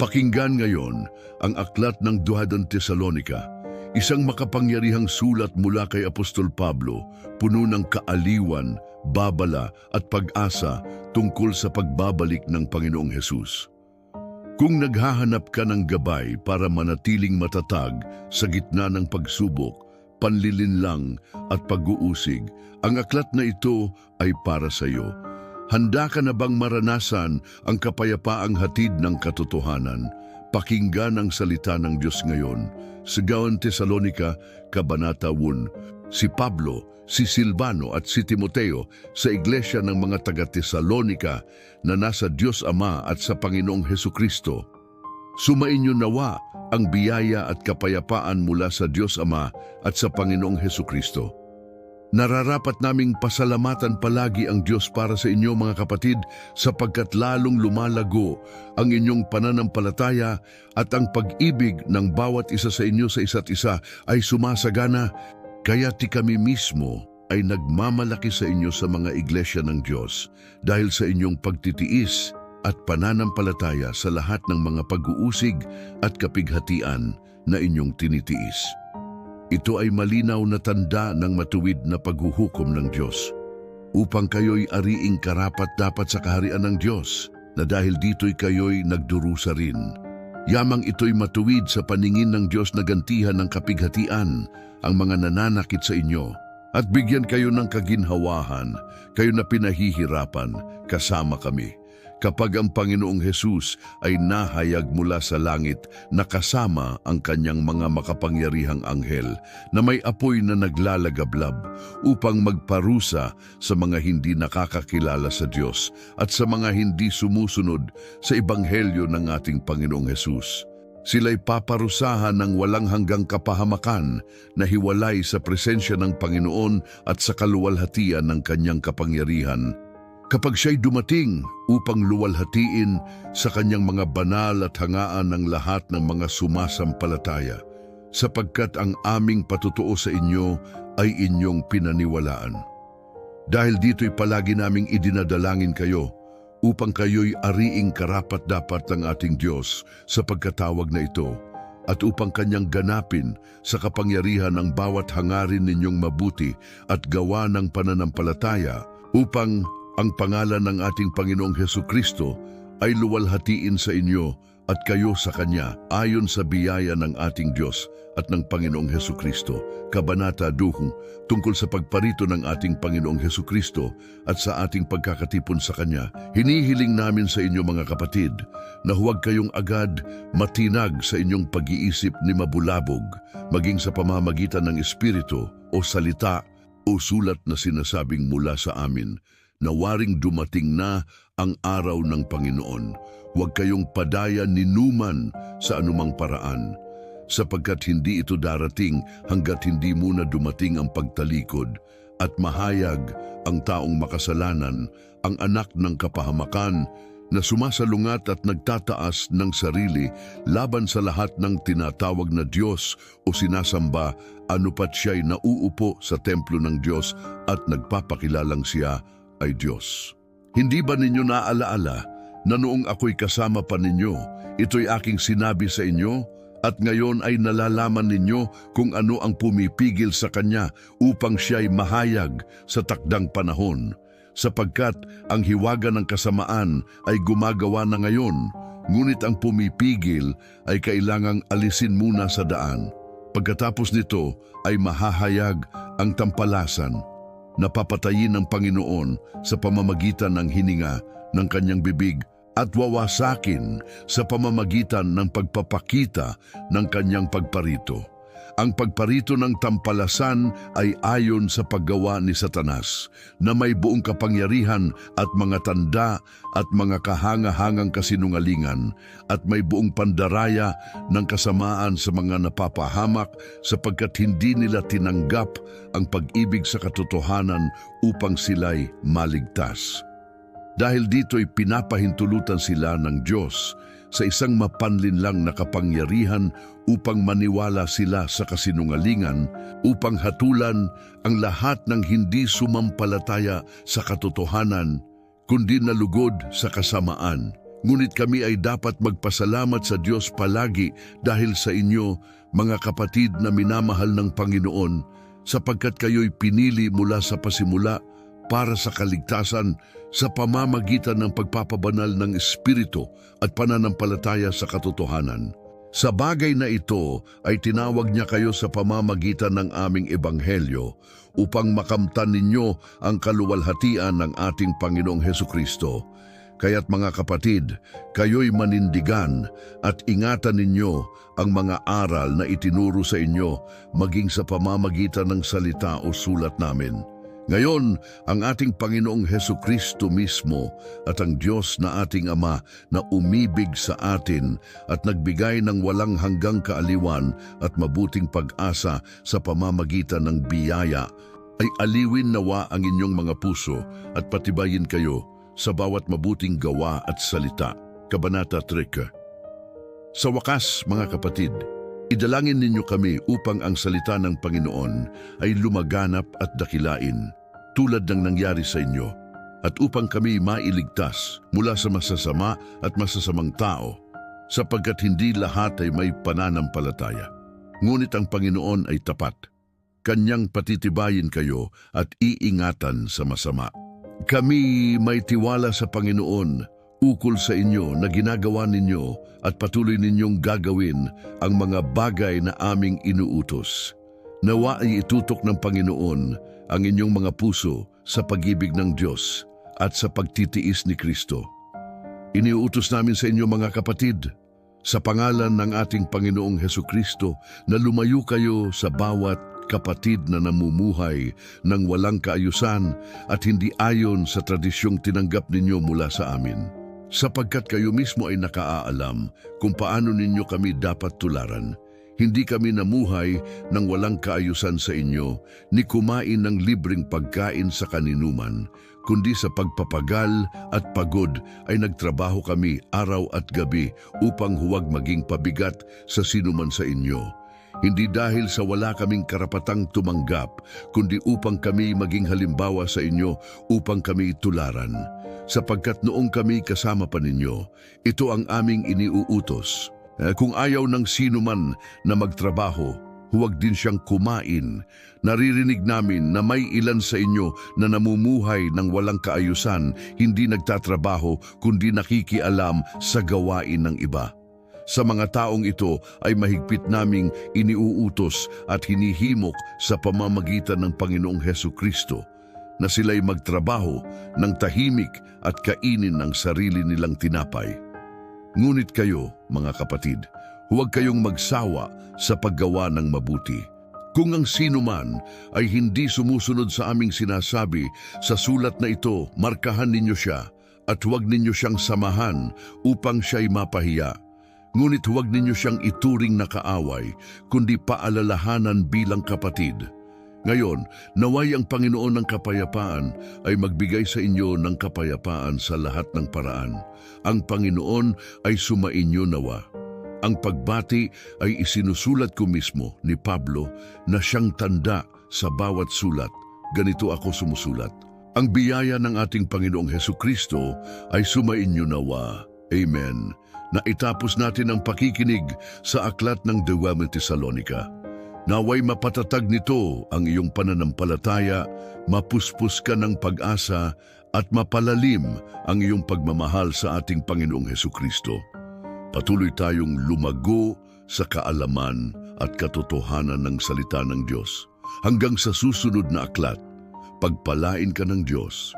Pakinggan ngayon ang aklat ng Duhadang Tesalonika, isang makapangyarihang sulat mula kay Apostol Pablo, puno ng kaaliwan, babala at pag-asa tungkol sa pagbabalik ng Panginoong Hesus. Kung naghahanap ka ng gabay para manatiling matatag sa gitna ng pagsubok, panlilinlang at pag-uusig, ang aklat na ito ay para sa iyo. Handa ka na bang maranasan ang kapayapaang hatid ng katotohanan? Pakinggan ang salita ng Diyos ngayon. Sigawan Tesalonika, Kabanata 1. Si Pablo, si Silvano at si Timoteo sa iglesia ng mga taga-Tesalonika na nasa Diyos Ama at sa Panginoong Heso Kristo. Sumainyo nawa ang biyaya at kapayapaan mula sa Diyos Ama at sa Panginoong Heso Kristo. Nararapat naming pasalamatan palagi ang Diyos para sa inyo mga kapatid sapagkat lalong lumalago ang inyong pananampalataya at ang pag-ibig ng bawat isa sa inyo sa isa't isa ay sumasagana kaya ti kami mismo ay nagmamalaki sa inyo sa mga iglesia ng Diyos dahil sa inyong pagtitiis at pananampalataya sa lahat ng mga pag-uusig at kapighatian na inyong tinitiis. Ito ay malinaw na tanda ng matuwid na paghuhukom ng Diyos upang kayo'y ariing karapat dapat sa kaharian ng Diyos na dahil dito'y kayo'y nagdurusa rin. Yamang ito'y matuwid sa paningin ng Diyos na gantihan ng kapighatian ang mga nananakit sa inyo at bigyan kayo ng kaginhawahan, kayo na pinahihirapan, kasama kami kapag ang Panginoong Hesus ay nahayag mula sa langit na kasama ang kanyang mga makapangyarihang anghel na may apoy na naglalagablab upang magparusa sa mga hindi nakakakilala sa Diyos at sa mga hindi sumusunod sa ebanghelyo ng ating Panginoong Hesus. Sila'y paparusahan ng walang hanggang kapahamakan na hiwalay sa presensya ng Panginoon at sa kaluwalhatian ng kanyang kapangyarihan kapag siya'y dumating upang luwalhatiin sa kanyang mga banal at hangaan ng lahat ng mga sumasampalataya, sapagkat ang aming patutuo sa inyo ay inyong pinaniwalaan. Dahil dito'y palagi naming idinadalangin kayo upang kayo'y ariing karapat-dapat ng ating Diyos sa pagkatawag na ito at upang kanyang ganapin sa kapangyarihan ng bawat hangarin ninyong mabuti at gawa ng pananampalataya upang ang pangalan ng ating Panginoong Heso Kristo ay luwalhatiin sa inyo at kayo sa Kanya ayon sa biyaya ng ating Diyos at ng Panginoong Heso Kristo. Kabanata 2 tungkol sa pagparito ng ating Panginoong Heso Kristo at sa ating pagkakatipon sa Kanya. Hinihiling namin sa inyo mga kapatid na huwag kayong agad matinag sa inyong pag-iisip ni mabulabog maging sa pamamagitan ng Espiritu o salita o sulat na sinasabing mula sa amin na waring dumating na ang araw ng Panginoon. Huwag kayong padaya ni Numan sa anumang paraan, sapagkat hindi ito darating hanggat hindi muna dumating ang pagtalikod at mahayag ang taong makasalanan, ang anak ng kapahamakan, na sumasalungat at nagtataas ng sarili laban sa lahat ng tinatawag na Diyos o sinasamba anupat siya'y nauupo sa templo ng Diyos at nagpapakilalang siya ay Diyos. Hindi ba ninyo naaalaala na noong ako'y kasama pa ninyo, ito'y aking sinabi sa inyo at ngayon ay nalalaman ninyo kung ano ang pumipigil sa Kanya upang siya'y mahayag sa takdang panahon, sapagkat ang hiwaga ng kasamaan ay gumagawa na ngayon, ngunit ang pumipigil ay kailangang alisin muna sa daan. Pagkatapos nito ay mahahayag ang tampalasan napapatayin ng Panginoon sa pamamagitan ng hininga ng kanyang bibig at wawasakin sa pamamagitan ng pagpapakita ng kanyang pagparito. Ang pagparito ng tampalasan ay ayon sa paggawa ni Satanas na may buong kapangyarihan at mga tanda at mga kahanga-hangang kasinungalingan at may buong pandaraya ng kasamaan sa mga napapahamak sapagkat hindi nila tinanggap ang pag-ibig sa katotohanan upang sila'y maligtas. Dahil dito'y pinapahintulutan sila ng Diyos sa isang mapanlinlang na kapangyarihan upang maniwala sila sa kasinungalingan, upang hatulan ang lahat ng hindi sumampalataya sa katotohanan, kundi nalugod sa kasamaan. Ngunit kami ay dapat magpasalamat sa Diyos palagi dahil sa inyo, mga kapatid na minamahal ng Panginoon, sapagkat kayo'y pinili mula sa pasimula para sa kaligtasan sa pamamagitan ng pagpapabanal ng Espiritu at pananampalataya sa katotohanan. Sa bagay na ito ay tinawag niya kayo sa pamamagitan ng aming ebanghelyo upang makamtan ninyo ang kaluwalhatian ng ating Panginoong Heso Kristo. Kaya't mga kapatid, kayo'y manindigan at ingatan ninyo ang mga aral na itinuro sa inyo maging sa pamamagitan ng salita o sulat namin. Ngayon, ang ating Panginoong Heso Kristo mismo at ang Diyos na ating Ama na umibig sa atin at nagbigay ng walang hanggang kaaliwan at mabuting pag-asa sa pamamagitan ng biyaya, ay aliwin nawa ang inyong mga puso at patibayin kayo sa bawat mabuting gawa at salita. Kabanata 3 Sa wakas, mga kapatid, idalangin ninyo kami upang ang salita ng Panginoon ay lumaganap at dakilain, tulad ng nangyari sa inyo, at upang kami mailigtas mula sa masasama at masasamang tao, sapagkat hindi lahat ay may pananampalataya. Ngunit ang Panginoon ay tapat. Kanyang patitibayin kayo at iingatan sa masama. Kami may tiwala sa Panginoon ukol sa inyo na ginagawa ninyo at patuloy ninyong gagawin ang mga bagay na aming inuutos. Nawa ay itutok ng Panginoon ang inyong mga puso sa pag-ibig ng Diyos at sa pagtitiis ni Kristo. Iniuutos namin sa inyo mga kapatid, sa pangalan ng ating Panginoong Heso Kristo na lumayo kayo sa bawat kapatid na namumuhay ng walang kaayusan at hindi ayon sa tradisyong tinanggap ninyo mula sa amin. Sapagkat kayo mismo ay nakaaalam kung paano ninyo kami dapat tularan. Hindi kami namuhay ng walang kaayusan sa inyo, ni kumain ng libreng pagkain sa kaninuman, kundi sa pagpapagal at pagod ay nagtrabaho kami araw at gabi upang huwag maging pabigat sa sinuman sa inyo. Hindi dahil sa wala kaming karapatang tumanggap, kundi upang kami maging halimbawa sa inyo upang kami tularan. Sapagkat noong kami kasama pa ninyo, ito ang aming iniuutos. Eh, Kung ayaw ng sino man na magtrabaho, huwag din siyang kumain. Naririnig namin na may ilan sa inyo na namumuhay ng walang kaayusan, hindi nagtatrabaho kundi nakikialam sa gawain ng iba. Sa mga taong ito ay mahigpit naming iniuutos at hinihimok sa pamamagitan ng Panginoong Heso Kristo na sila'y magtrabaho ng tahimik at kainin ng sarili nilang tinapay. Ngunit kayo, mga kapatid, huwag kayong magsawa sa paggawa ng mabuti. Kung ang sino man ay hindi sumusunod sa aming sinasabi sa sulat na ito, markahan ninyo siya at huwag ninyo siyang samahan upang siya'y mapahiya. Ngunit huwag ninyo siyang ituring na kaaway, kundi paalalahanan bilang kapatid. Ngayon, naway ang Panginoon ng kapayapaan ay magbigay sa inyo ng kapayapaan sa lahat ng paraan. Ang Panginoon ay sumainyo nawa. Ang pagbati ay isinusulat ko mismo ni Pablo na siyang tanda sa bawat sulat. Ganito ako sumusulat. Ang biyaya ng ating Panginoong Heso Kristo ay sumainyo nawa. Amen. Na itapos natin ang pakikinig sa aklat ng Dewamel Thessalonica. Naway mapatatag nito ang iyong pananampalataya, mapuspos ka ng pag-asa at mapalalim ang iyong pagmamahal sa ating Panginoong Heso Kristo. Patuloy tayong lumago sa kaalaman at katotohanan ng salita ng Diyos. Hanggang sa susunod na aklat, pagpalain ka ng Diyos.